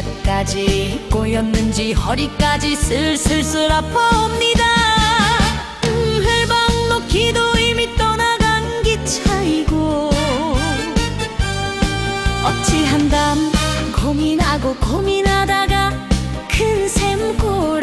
장작까지 꼬였는지 허리까지 슬슬슬 아파옵니다. 음, 헬방 놓기도 이미 떠나간 기차이고 어찌한담 고민하고 고민하다가 큰 샘골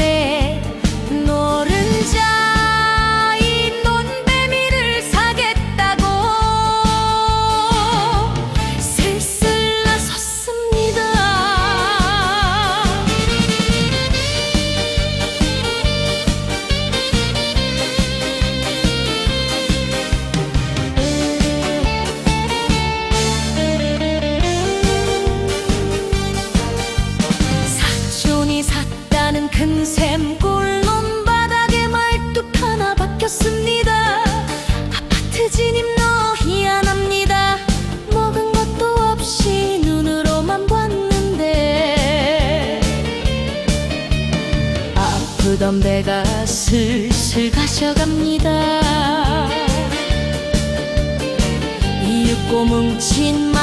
아프던 배가 슬슬 가셔갑니다. 이윽고 뭉친 말